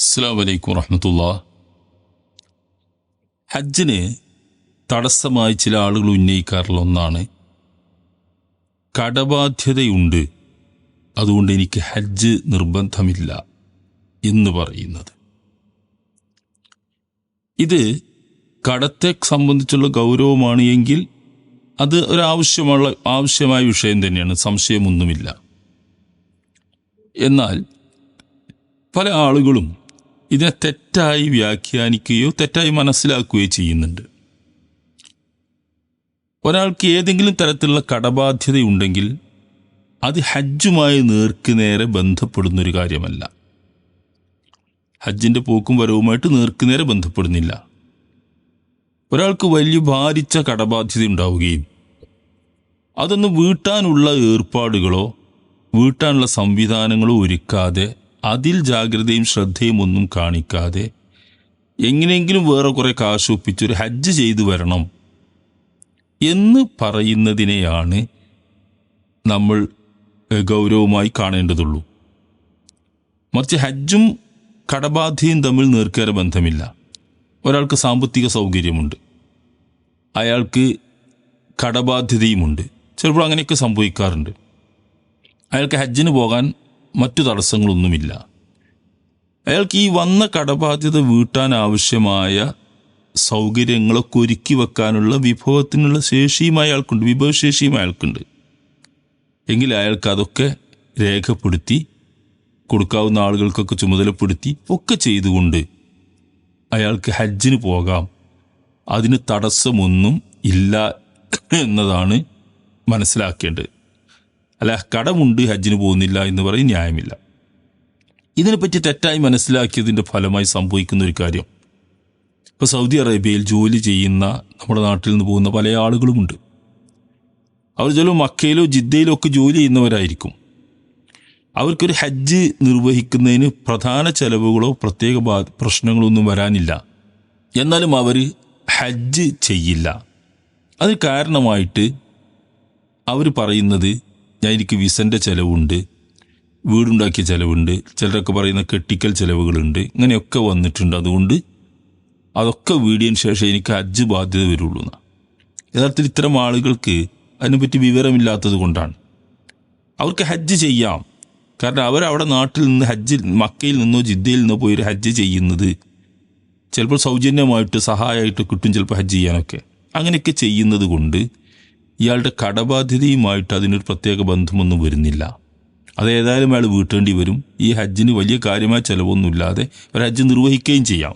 അസ്സാം വലൈക്കും വറഹമത്തുള്ള. ഹജ്ജിന് തടസ്സമായി ചില ആളുകൾ ഉന്നയിക്കാറുള്ള ഒന്നാണ്. കടബാധ്യതയുണ്ട്. അതുകൊണ്ട് എനിക്ക് ഹജ്ജ് നിർബന്ധമില്ല എന്ന് പറയുന്നത്. ഇത് കടത്തെ സംബന്ധിച്ചുള്ള ഗൗരവമാണ് എങ്കിൽ അത് ഒരാവശ്യമുള്ള ആവശ്യമായ വിഷയം തന്നെയാണ്. സംശയമൊന്നുമില്ല. എന്നാൽ പല ആളുകളും ഇതിനെ തെറ്റായി വ്യാഖ്യാനിക്കുകയോ തെറ്റായി മനസ്സിലാക്കുകയോ ചെയ്യുന്നുണ്ട്. ഒരാൾക്ക് ഏതെങ്കിലും തരത്തിലുള്ള കടബാധ്യതയുണ്ടെങ്കിൽ അത് ഹജ്ജുമായി നേർക്കുനേരെ ബന്ധപ്പെടുന്നൊരു കാര്യമല്ല. ഹജ്ജിന്റെ പോക്കും വരവുമായിട്ട് നേർക്കുനേരെ ബന്ധപ്പെടുന്നില്ല. ഒരാൾക്ക് വലിയ ഭാരിച്ച കടബാധ്യത ഉണ്ടാവുകയും അതൊന്ന് വീട്ടാനുള്ള ഏർപ്പാടുകളോ വീട്ടാനുള്ള സംവിധാനങ്ങളോ ഒരുക്കാതെ അതിൽ ജാഗ്രതയും ശ്രദ്ധയും ഒന്നും കാണിക്കാതെ എങ്ങനെയെങ്കിലും വേറെ കുറെ കാശ് ഒപ്പിച്ചൊരു ഹജ്ജ് ചെയ്തു വരണം എന്ന് പറയുന്നതിനെയാണ് നമ്മൾ ഗൗരവമായി കാണേണ്ടതുള്ളൂ. മറിച്ച് ഹജ്ജും കടബാധ്യയും തമ്മിൽ നേർക്കേറെ ബന്ധമില്ല. ഒരാൾക്ക് സാമ്പത്തിക സൗകര്യമുണ്ട്. അയാൾക്ക് കടബാധ്യതയുമുണ്ട്. ചിലപ്പോൾ അങ്ങനെയൊക്കെ സംഭവിക്കാറുണ്ട്. അയാൾക്ക് ഹജ്ജിന് പോകാൻ മറ്റു തടസ്സങ്ങളൊന്നുമില്ല. അയാൾക്ക് ഈ വന്ന കടബാധ്യത വീട്ടാൻ ആവശ്യമായ സൗകര്യങ്ങളൊക്കെ ഒരുക്കി വെക്കാനുള്ള വിഭവത്തിനുള്ള ശേഷിയും അയാൾക്കുണ്ട്. വിഭവശേഷിയും അയാൾക്കുണ്ട്. എങ്കിൽ അയാൾക്ക് അതൊക്കെ രേഖപ്പെടുത്തി കൊടുക്കാവുന്ന ആളുകൾക്കൊക്കെ ചുമതലപ്പെടുത്തി ഒക്കെ ചെയ്തുകൊണ്ട് അയാൾക്ക് ഹജ്ജിന് പോകാം. അതിന് തടസ്സമൊന്നും ഇല്ല എന്നതാണ് മനസ്സിലാക്കേണ്ടത്. അല്ല കടമുണ്ട് ഹജ്ജിന് പോകുന്നില്ല എന്ന് പറയും ന്യായമില്ല. ഇതിനെപ്പറ്റി തെറ്റായി മനസ്സിലാക്കിയതിന്റെ ഫലമായി സംഭവിക്കുന്ന ഒരു കാര്യം. ഇപ്പോൾ സൗദി അറേബ്യയിൽ ജോലി ചെയ്യുന്ന നമ്മുടെ നാട്ടിൽ നിന്ന് പോകുന്ന പല ആളുകളുമുണ്ട്. അവർ ചിലപ്പോൾ മക്കയിലോ ജിദ്ദയിലോ ഒക്കെ ജോലി ചെയ്യുന്നവരായിരിക്കും. അവർക്കൊരു ഹജ്ജ് നിർവഹിക്കുന്നതിന് പ്രധാന ചെലവുകളോ പ്രത്യേക പ്രശ്നങ്ങളോ ഒന്നും വരാനില്ല. എന്നാലും അവർ ഹജ്ജ് ചെയ്യില്ല. അത് കാരണമായിട്ട് അവർ പറയുന്നത് ഞാൻ എനിക്ക് വിസന്റെ ചിലവുണ്ട് വീടുണ്ടാക്കിയ ചിലവുണ്ട് ചിലരൊക്കെ പറയുന്ന കെട്ടിക്കൽ ചിലവുകളുണ്ട് ഇങ്ങനെയൊക്കെ വന്നിട്ടുണ്ട്. അതുകൊണ്ട് അതൊക്കെ വീടിയതിന് ശേഷം എനിക്ക് ഹജ്ജ് ബാധ്യത വരുള്ളൂ എന്നാണ് യഥാർത്ഥത്തിൽ ഇത്തരം ആളുകൾക്ക് അതിനെപ്പറ്റി വിവരമില്ലാത്തത് കൊണ്ടാണ്. അവർക്ക് ഹജ്ജ് ചെയ്യാം. കാരണം അവരവിടെ നാട്ടിൽ നിന്ന് ഹജ്ജിൽ മക്കയിൽ നിന്നോ ജിദ്ദയിൽ നിന്നോ പോയി ഒരു ഹജ്ജ് ചെയ്യുന്നത് ചിലപ്പോൾ സൗജന്യമായിട്ട് സഹായമായിട്ട് കിട്ടും ചിലപ്പോൾ ഹജ്ജ് ചെയ്യാനൊക്കെ. അങ്ങനെയൊക്കെ ചെയ്യുന്നത് കൊണ്ട് ഇയാളുടെ കടബാധ്യതയുമായിട്ട് അതിനൊരു പ്രത്യേക ബന്ധമൊന്നും വരുന്നില്ല. അതേതായാലും അയാൾ വീട്ടേണ്ടി വരും. ഈ ഹജ്ജിന് വലിയ കാര്യമായ ചിലവൊന്നുമില്ലാതെ ഒരു ഹജ്ജ് നിർവഹിക്കുകയും ചെയ്യാം.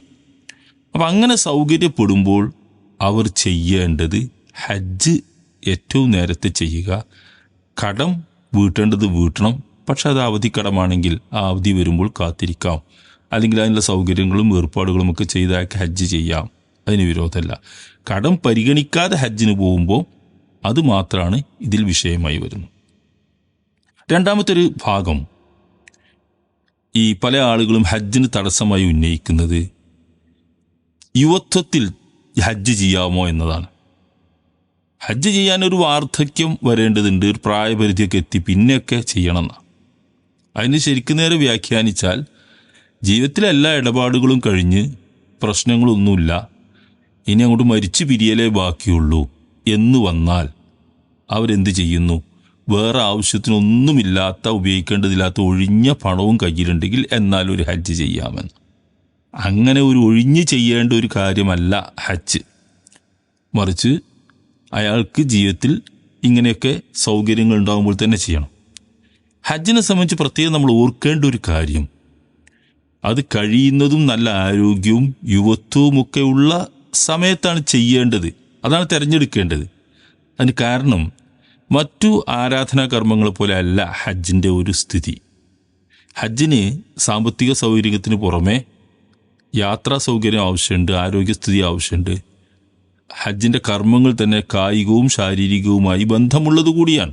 അപ്പം അങ്ങനെ സൗകര്യപ്പെടുമ്പോൾ അവർ ചെയ്യേണ്ടത് ഹജ്ജ് ഏറ്റവും നേരത്തെ ചെയ്യുക. കടം വീട്ടേണ്ടത് വീട്ടണം. പക്ഷെ അത് അവധിക്കടമാണെങ്കിൽ ആ അവധി വരുമ്പോൾ കാത്തിരിക്കാം. അല്ലെങ്കിൽ അതിനുള്ള സൗകര്യങ്ങളും ഏർപ്പാടുകളും ഒക്കെ ചെയ്താൽ ഹജ്ജ് ചെയ്യാം. അതിന് വിരോധമല്ല. കടം പരിഗണിക്കാതെ ഹജ്ജിന് പോകുമ്പോൾ അത് മാത്രമാണ് ഇതിൽ വിഷയമായി വരുന്നത്. രണ്ടാമത്തെ ഒരു ഭാഗം ഈ പല ആളുകളും ഹജ്ജിന് തടസ്സമായി ഉന്നയിക്കുന്നത് യുവത്വത്തിൽ ഹജ്ജ് ചെയ്യാമോ എന്നതാണ്. ഹജ്ജ് ചെയ്യാൻ ഒരു വാർദ്ധക്യം വരേണ്ടതുണ്ട് ഒരു പ്രായപരിധിയൊക്കെ എത്തി പിന്നെയൊക്കെ ചെയ്യണം എന്നാ അതിന് ശരിക്കും നേരെ വ്യാഖ്യാനിച്ചാൽ ജീവിതത്തിലെ എല്ലാ ഇടപാടുകളും കഴിഞ്ഞ് പ്രശ്നങ്ങളൊന്നുമില്ല. ഇനി അങ്ങോട്ട് മരിച്ചു പിരിയലേ ബാക്കിയുള്ളൂ. എന്ന് വന്നാൽ അവരെന്ത് ചെയ്യുന്നു? വേറെ ആവശ്യത്തിനൊന്നുമില്ലാത്ത ഉപയോഗിക്കേണ്ടതില്ലാത്ത ഒഴിഞ്ഞ പണവും കയ്യിലുണ്ടെങ്കിൽ എന്നാൽ ഒരു ഹജ്ജ് ചെയ്യാമെന്ന്. അങ്ങനെ ഒരു ഒഴിഞ്ഞ് ചെയ്യേണ്ട ഒരു കാര്യമല്ല ഹജ്ജ്. മറിച്ച് അയാൾക്ക് ജീവിതത്തിൽ ഇങ്ങനെയൊക്കെ സൗകര്യങ്ങൾ ഉണ്ടാകുമ്പോൾ തന്നെ ചെയ്യണം. ഹജ്ജിനെ സംബന്ധിച്ച് പ്രത്യേകം നമ്മൾ ഓർക്കേണ്ട ഒരു കാര്യം. അത് കഴിയുന്നതും നല്ല ആരോഗ്യവും യുവത്വവും ഒക്കെ ഉള്ള സമയത്താണ് ചെയ്യേണ്ടത്. അതാണ് തിരഞ്ഞെടുക്കേണ്ടത്. അതിന് കാരണം മറ്റു ആരാധനാ കർമ്മങ്ങൾ പോലെ അല്ല ഹജ്ജിന്റെ ഒരു സ്ഥിതി. ഹജ്ജിന് സാമ്പത്തിക സൗകര്യത്തിന് പുറമെ യാത്രാ സൗകര്യം ആവശ്യമുണ്ട് ആരോഗ്യസ്ഥിതി ആവശ്യമുണ്ട്. ഹജ്ജിന്റെ കർമ്മങ്ങൾ തന്നെ കായികവും ശാരീരികവുമായി ബന്ധമുള്ളത് കൂടിയാണ്.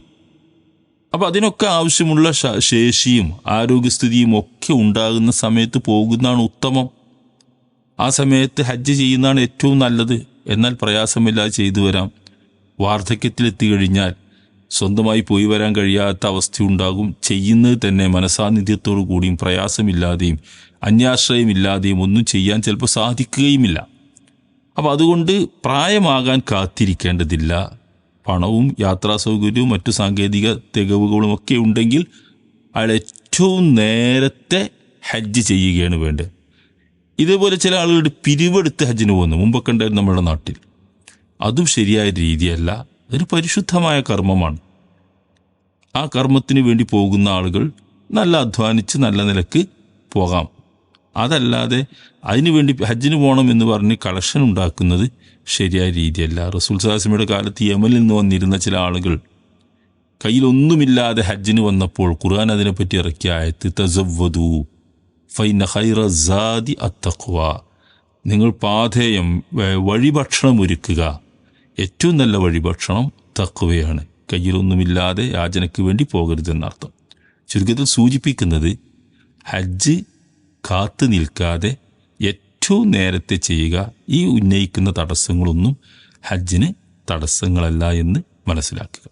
അപ്പം അതിനൊക്കെ ആവശ്യമുള്ള ശേഷിയും ആരോഗ്യസ്ഥിതിയും ഒക്കെ ഉണ്ടാകുന്ന സമയത്ത് പോകുന്നതാണ് ഉത്തമം. ആ സമയത്ത് ഹജ്ജ് ചെയ്യുന്നതാണ് ഏറ്റവും നല്ലത്. എന്നാൽ പ്രയാസമില്ലാതെ ചെയ്തു വരാം. വാർദ്ധക്യത്തിലെത്തി കഴിഞ്ഞാൽ സ്വന്തമായി പോയി വരാൻ കഴിയാത്ത അവസ്ഥയുണ്ടാകും. ചെയ്യുന്നത് തന്നെ മനസാന്നിധ്യത്തോടു കൂടിയും പ്രയാസമില്ലാതെയും അന്യാശ്രയമില്ലാതെയും ഒന്നും ചെയ്യാൻ ചിലപ്പോൾ സാധിക്കുകയുമില്ല. അപ്പോൾ അതുകൊണ്ട് പ്രായമാകാൻ കാത്തിരിക്കേണ്ടതില്ല. പണവും യാത്രാ സൗകര്യവും മറ്റു സാങ്കേതിക തികവുകളും ഒക്കെ ഉണ്ടെങ്കിൽ അയാൾ ഏറ്റവും നേരത്തെ ഹജ്ജ് ചെയ്യുകയാണ് വേണ്ടത്. ഇതേപോലെ ചില ആളുകൾ പിരിവെടുത്ത് ഹജ്ജിന് പോകുന്നു. മുമ്പൊക്കെ ഉണ്ടായിരുന്നു നമ്മുടെ നാട്ടിൽ. അതും ശരിയായ രീതിയല്ല. ഒരു പരിശുദ്ധമായ കർമ്മമാണ്. ആ കർമ്മത്തിന് വേണ്ടി പോകുന്ന ആളുകൾ നല്ല അധ്വാനിച്ച് നല്ല നിലയ്ക്ക് പോകാം. അതല്ലാതെ അതിനുവേണ്ടി ഹജ്ജിന് പോകണം എന്ന് പറഞ്ഞ് കളക്ഷൻ ഉണ്ടാക്കുന്നത് ശരിയായ രീതിയല്ല. റസൂൽ സാസിമയുടെ കാലത്ത് യമനിൽ നിന്ന് വന്നിരുന്ന ചില ആളുകൾ കയ്യിലൊന്നുമില്ലാതെ ഹജ്ജിന് വന്നപ്പോൾ ഖുർആൻ അതിനെപ്പറ്റി ഇറക്കിയ ആയത്ത് ഫൈന ഹൈറ സാദി അത്തഖ്വ. നിങ്ങൾ പാഥേയം വഴി വഴിഭക്ഷണം ഒരുക്കുക. ഏറ്റവും നല്ല വഴിഭക്ഷണം തക്വയാണ് കയ്യിലൊന്നുമില്ലാതെ യാചനയ്ക്ക് വേണ്ടി പോകരുതെന്നർത്ഥം. ചുരുക്കത്തിൽ സൂചിപ്പിക്കുന്നത് ഹജ്ജ് കാത്തു നിൽക്കാതെ ഏറ്റവും നേരത്തെ ചെയ്യുക ഈ ഉന്നയിക്കുന്ന തടസ്സങ്ങളൊന്നും ഹജ്ജിന് തടസ്സങ്ങളല്ല എന്ന് മനസ്സിലാക്കുക.